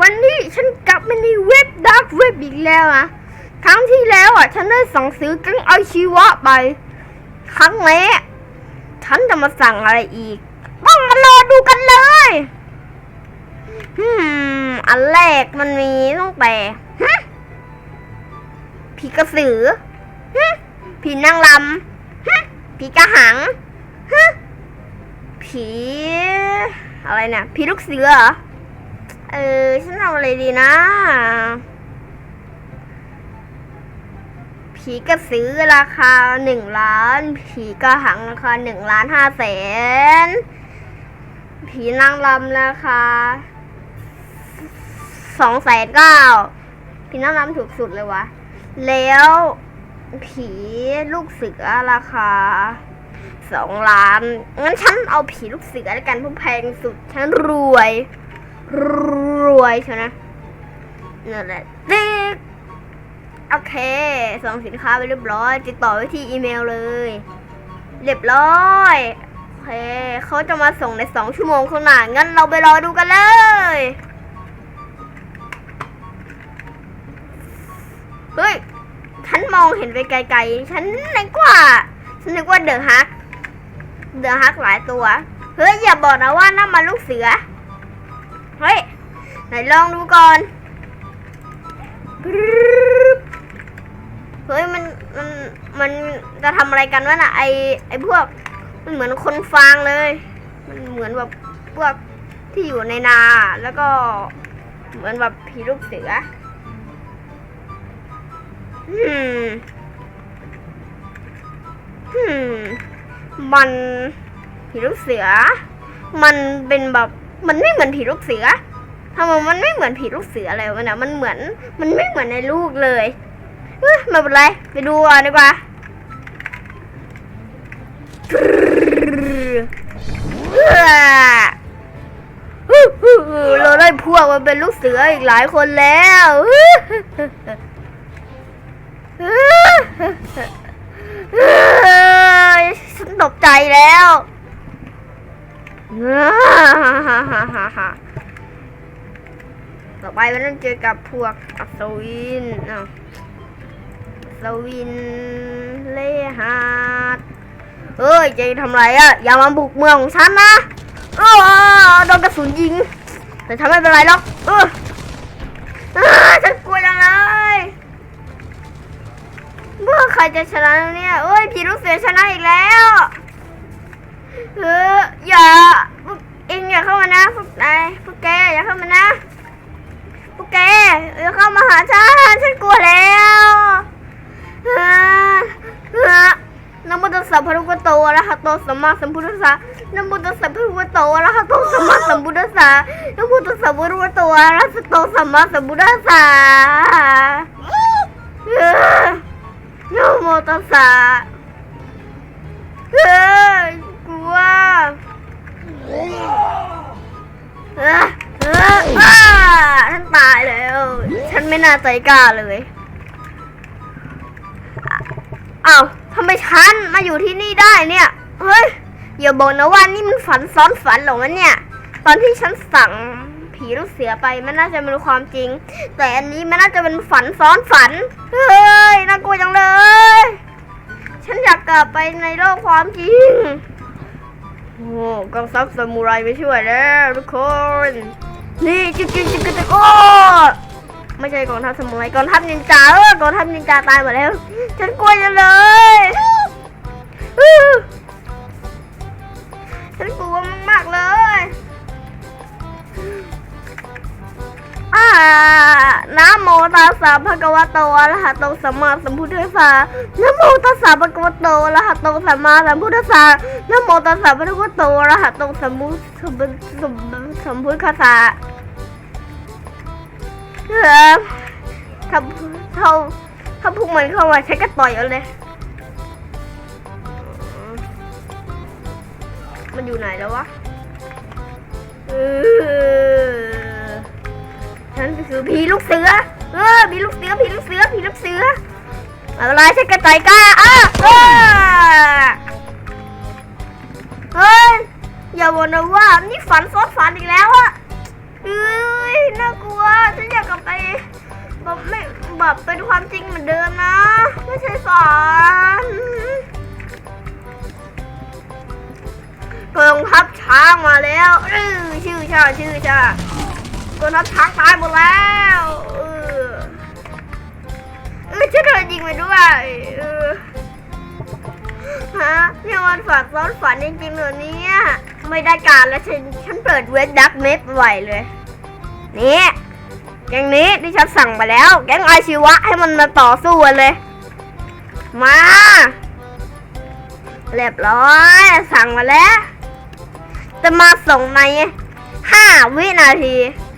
วันนี้ฉันกลับมาในเว็บดักเว็บอีกแล้วอะครั้งที่แล้วอะ ฉันได้สั่งซื้อกังอาชีวะไป ครั้งนี้ฉันจะมาสั่งอะไรอีก ต้องมารอดูกันเลยอืมอันแรกมันมีตั้งแต่ผีกระสือผีนางลำผีกระหังผีอะไรเนี่ยผีลูกเสือเหรอ เออฉันเอาอะไรดีนะ ผีกระสือราคาหนึ่งล้าน ผีกระหังราคาหนึ่งล้านห้าแสน ผีนางรำราคาสองแสนเก้าผีนางรำถูกสุดเลยวะ แล้วผีลูกเสือราคาสองล้าน งั้นฉันเอาผีลูกเสือแล้วกันเพราะแพงสุด ฉันรวย รวยใช่ไหมนั่นแหละติ๊กโอเคส่งสินค้าไปเรียบร้อย ติดต่อไปที่อีเมลเลย เรียบร้อยโอเคเขาจะมาส่งในสองชั่วโมงข้างหน้างั้นเราไปรอดูกันเลยเฮ้ยฉันมองเห็นไปไกลๆ ฉันนึกว่า ฉันนึกว่าเดือฮัก เดือฮักหลายตัว เฮ้ย อย่าบอกนะว่านั่นมันลูกเสือ เฮ้ย ไหนลองดูก่อนกรึ๊บเฮ้ยมันมันมันจะทำอะไรกันวะน่ะไอไอพวกมันเหมือนคนฟางเลย มันเหมือนแบบพวกที่อยู่ในนาแล้วก็เหมือนแบบผีลูกเสืออืมอืมมันผีลูกเสือ มันเป็นแบบ มันไม่เหมือนผีลูกเสือทำไมมันไม่เหมือนผีลูกเสืออะไรวะเนี่ยมันเหมือน มันไม่เหมือนในลูกเลยเอ้ยไม่เป็นไร ไปดูอะดีกว่าเอ้อฮู้ฮู้ฮู้เราได้พวกมาเป็นลูกเสืออีกหลายคนแล้วเอ้ยฉันตกใจแล้ว ต่อไปมันต้องเจอกับพวกอัศวินอ้าวอัศวินเลหาดเอ้ยเจทำไรอะอย่ามาบุกเมืองของฉันนะเออโดนกระสุนยิง แต่ฉันไม่เป็นไรหรอกเออฉันกลัวจังเลยเมื่อใครจะชนะเนี่ยเอ้ยพี่ลูกเสือชนะอีกแล้ว เอออย่าพวกเองอย่าเข้ามานะพวกนายพวกแกอย่าเข้ามานะพวกแกอย่าเข้ามาหาฉันฉันกลัวแล้วเออเออนะโมตัสสะพระพุทธโตอระหะโตสัมมาสัมพุทธัสสะนะโมตัสสะพระพุทธโตอระหะโตสัมมาสัมพุทธัสสะนะโมตัสสะพระพุทธโตอระหะโตสัมมาสัมพุทธัสสะเออนะโมตัสสะ ฉันตายแล้ว ฉันไม่น่าใจกล้าเลยอ้าวทำไมฉันมาอยู่ที่นี่ได้เนี่ย เฮ้ยอย่าบอกนะว่านี่มันฝันซ้อนฝันหรอวะเนี่ย ตอนที่ฉันสั่งผีลูกเสือไปมันน่าจะเป็นความจริง แต่อันนี้มันน่าจะเป็นฝันซ้อนฝัน เฮ้ยน่ากลัวจังเลย ฉันอยากกลับไปในโลกความจริง โอ้กองทัพซามูไรไม่ช่วยแล้วทุกคน นี่จิกจิกจิกจิกโอ้ไม่ใช่กองทัพซามูไรกองทัพนินจาเออกองทัพนินจาตายหมดแล้ว ฉันกลัวจังเลยฉันกลัวมากๆเลย อ่านะโมตัสสะภะคะวะโตอะระหะโตสัมมาสัมพุทธัสสะนะโมตัสสะภะคะวะโตอะระหะโตสัมมาสัมพุทธัสสะนะโมตัสสะภะคะวะโตอะระหะโตสัมมุสัมสัมสัมพุทธัสสะเออถ้าถ้าถ้าพวกมันเข้ามาใช้ก็ต่อยเอาเลย มันอยู่ไหนแล้ววะเออ คือผีลูกเสือ เออผีลูกเสือผีลูกเสือผีลูกเสืออาเวลาฉันกระต่ายกล้าอ้าเฮ้ย อย่าบอกนะว่านี่ฝันซ้อนฝันอีกแล้วอะเอ้ย น่ากลัว ฉันอยากกลับไปแบบไม่แบบเป็นความจริงเหมือนเดิมนะ ไม่ใช่ฝันกองทัพช้างมาแล้วชื่อชาชื่อชา ก็นัทช้างตายหมดแล้วเออเออฉันโดนยิงไปด้วยฮะเนี่วันฝันซ้อนฝันจริงๆเหรอเนี่ยไม่ได้การแล้วฉันฉันเปิดเวทดักเมฟไหวเลยนี่แกงนี้ที่ฉันสั่งมาแล้ว แกงไอชีวะให้มันมาต่อสู้กันเลย มาเรียบร้อย สั่งมาแล้ว จะมาส่งในห้าวินาที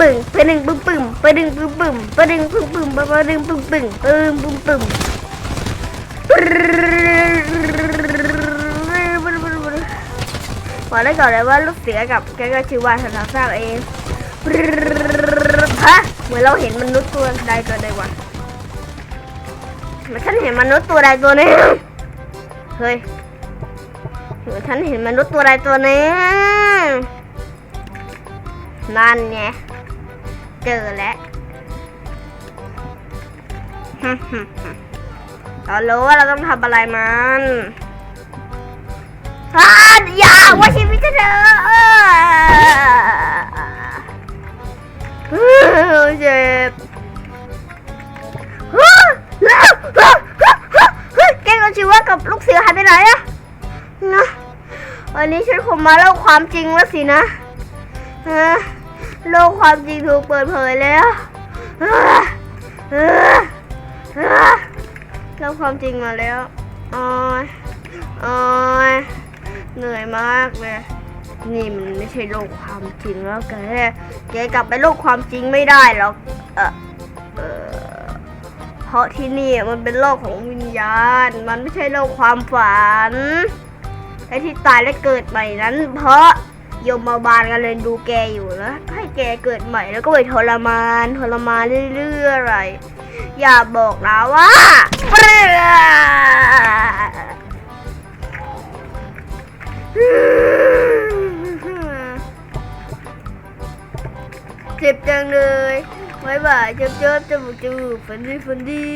บึ้งปะดึงปึ้งปึ้มปะดึงปึ้งปึ้มปะดึงปึ้งปึ้มปะดึงปึ้งปึ้งปึ้มปึ้มปึ้มบอกได้ก่อนเลยว่าลูกเสือกับแกก็ชื่อว่าธนาสร้างเองฮะเหมือนเราเห็นมนุษย์ตัวใดตัวใดวะมันฉันเห็นมนุษย์ตัวใดตัวนึงเฮ้ยเหมือนฉันเห็นมนุษย์ตัวใดตัวนึงนั่นไง เจอแล้วเรารู้ว่าเราต้องทำอะไรมันอาอย่าว่าชีวิตเธอเออเจ็บแกก็ชื่อว่ากับลูกเสือหายไปไหนอะนะวันนี้ฉันคงมาเล่าความจริงแล้วสินะฮะ โลกความจริงถูกเปิดเผยแล้วเออเออเออเล่าความจริงมาแล้วโอ้ยโอ้ยเหนื่อยมากเลย นี่มันไม่ใช่โลกความจริงแล้วแกแกกลับไปโลกความจริงไม่ได้หรอกเออเออเพราะที่นี่มันเป็นโลกของวิญญาณ มันไม่ใช่โลกความฝัน ไอ้ที่ตายและเกิดใหม่นั้น เพราะ ยมมาบาลกันเลยดูแกอยู่นะให้แกเกิดใหม่แล้วก็ไปทรมานทรมานเรื่อยๆอย่าบอกนะว่าเปรี้ยเจ็บจังเลยบายบายเจ็บเจ็บจมูกจมูกฝันดีฝันดี